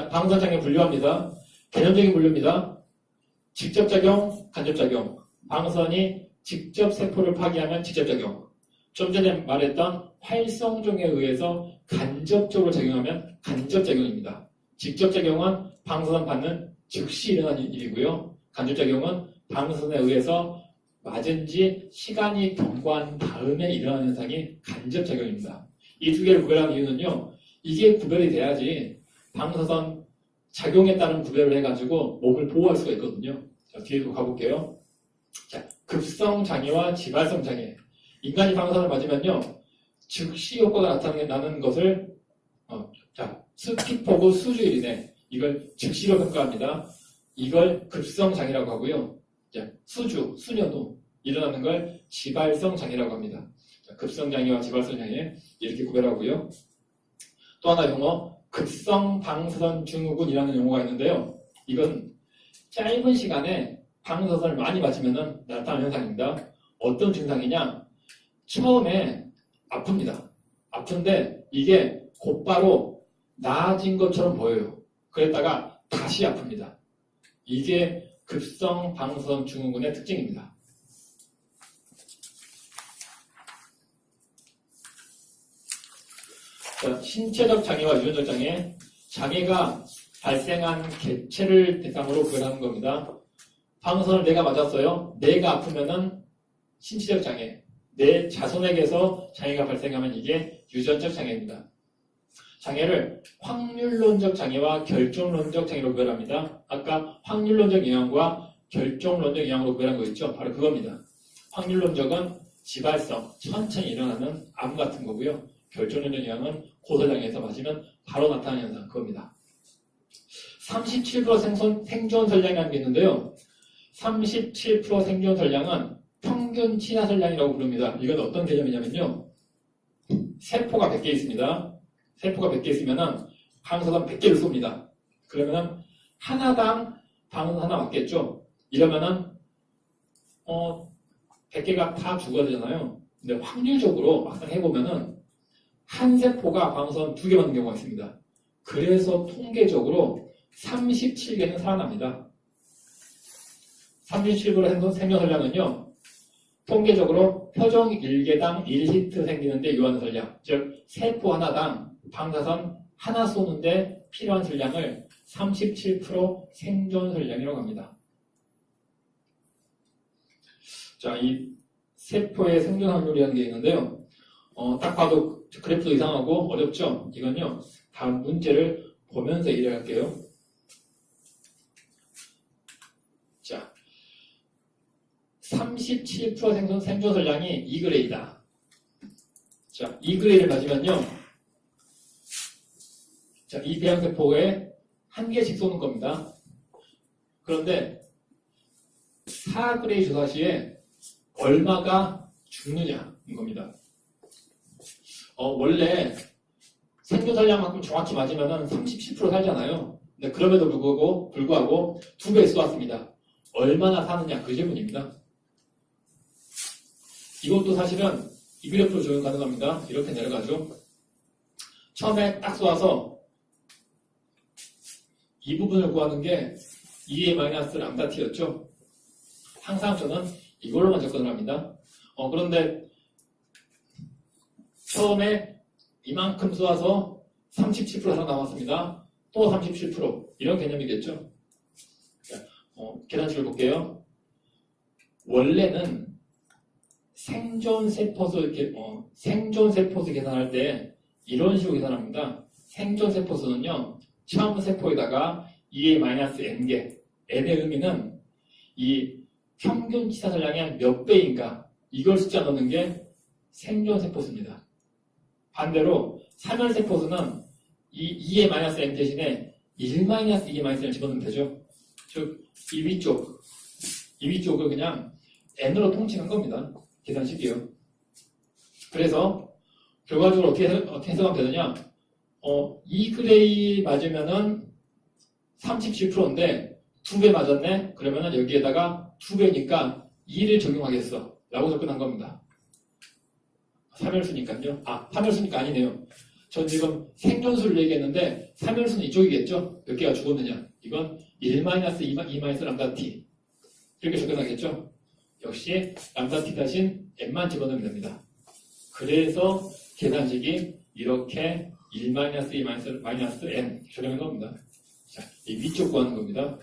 자, 방사장애 분류합니다. 개념적인 분류입니다. 직접작용, 간접작용. 방선이 직접 세포를 파괴하면 직접작용. 좀 전에 말했던 활성종에 의해서 간접적으로 작용하면 간접작용입니다. 직접작용은 방사선 받는 즉시 일어나는 일이고요. 간접작용은 방사선에 의해서 맞은 지 시간이 경과한 다음에 일어나는 현상이 간접작용입니다. 이 두 개를 구별하는 이유는요. 이게 구별이 돼야지 방사선 작용에 따른 구별을 해가지고 몸을 보호할 수가 있거든요. 자, 뒤에도 가볼게요. 자, 급성 장애와 지발성 장애. 인간이 방사선을 맞으면요. 즉시 효과가 나타나는 것을 어, 자, 스피포그 수주일 이내 이걸 즉시로 평가합니다. 이걸 급성 장애라고 하고요. 자, 수주, 후 일어나는 걸 지발성 장애라고 합니다. 자, 급성 장애와 지발성 장애 이렇게 구별하고요. 또 하나 용어 급성 방사선 증후군이라는 용어가 있는데요. 이건 짧은 시간에 방사선을 많이 맞으면 나타나는 현상입니다. 어떤 증상이냐? 처음에 아픕니다. 아픈데 이게 곧바로 나아진 것처럼 보여요. 그랬다가 다시 아픕니다. 이게 급성 방사선 증후군의 특징입니다. 자, 신체적 장애와 유전적 장애, 장애가 발생한 개체를 대상으로 구별하는 겁니다. 방사선을 내가 맞았어요. 내가 아프면은 신체적 장애, 내 자손에게서 장애가 발생하면 이게 유전적 장애입니다. 장애를 확률론적 장애와 결정론적 장애로 구별합니다. 아까 확률론적 영향과 결정론적 영향으로 구별한 거 있죠? 바로 그겁니다. 확률론적은 지발성, 천천히 일어나는 암 같은 거고요. 결정론적 영향은 고소장애에서 맞으면 바로 나타나는 현상, 그겁니다. 37% 생존, 생존 선량이라는 게 있는데요. 37% 생존 선량은 평균 친화 선량이라고 부릅니다. 이건 어떤 개념이냐면요. 세포가 100개 있습니다. 세포가 100개 있으면은 방사선 100개를 쏩니다. 그러면은 하나당 방사선 하나 맞겠죠? 이러면은 어 100개가 다 죽어야 되잖아요. 근데 확률적으로 막상 해보면은 한 세포가 방사선 두개 맞는 경우가 있습니다. 그래서 통계적으로 37개는 살아납니다. 37% 생존 생명 선량은요. 통계적으로 표정 1개당 1히트 생기는데 요하는 선량, 즉 세포 하나당 방사선 하나 쏘는데 필요한 선량을 37% 생존 선량이라고 합니다. 자, 이 세포의 생존 확률이라는 게 있는데요. 어, 딱 봐도 그래프도 이상하고 어렵죠? 이건요. 다음 문제를 보면서 이해할게요. 자, 37% 생존, 생존 선량이 2그레이다. 자, 2그레이를 맞으면요. 자, 이 배양세포에 한 개씩 쏘는 겁니다. 그런데 4그레이 조사 시에 얼마가 죽느냐인 겁니다. 어, 원래 생존 살량만큼 정확히 맞으면 37% 살잖아요. 근데 그럼에도 불구하고, 불구하고 두 배 쏘았습니다. 얼마나 사느냐 그 질문입니다. 이것도 사실은 이 그래프로 적용 가능합니다. 이렇게 내려가죠. 처음에 딱 쏘아서 이 부분을 구하는 게 2의 마이너스 람다t였죠. 항상 저는 이걸로만 접근을 합니다. 어, 그런데 처음에 이만큼 쏘아서 37% 살아남았습니다. 또 37% 이런 개념이겠죠. 자, 어, 계산식을 볼게요. 원래는 생존 세포수 이렇게 어, 생존 세포수 계산할 때 이런 식으로 계산합니다. 생존 세포수는요 처음 세포에다가 2a-n개 n의 의미는 이 평균 치사설량의 몇 배인가 이걸 숫자 넣는 게 생존 세포수입니다. 반대로 사멸 세포수는 이 2a-n 대신에 1-2의-n을 집어넣으면 되죠. 즉 이 위쪽 이 위쪽을 그냥 n으로 통칭한 겁니다. 계산식이요. 그래서 결과적으로 어떻게, 어떻게 해석하면 되느냐? 어, 2 그레이 맞으면은 37%인데 두배 맞았네? 그러면은 여기에다가 두 배니까 2를 적용하겠어. 라고 접근한 겁니다. 3열수니까요. 아, 3열수니까 아니네요. 전 지금 생존수를 얘기했는데 3연수는 이쪽이겠죠? 몇 개가 죽었느냐? 이건 1 마이너스 2 마이너스 람다 t 이렇게 접근하겠죠? 역시 람다 t 대신 n만 집어넣으면 됩니다. 그래서 계산식이 이렇게 1 마이너스 2 마이너스 조정해 겁니다. 자, 이 위쪽 구하는 겁니다.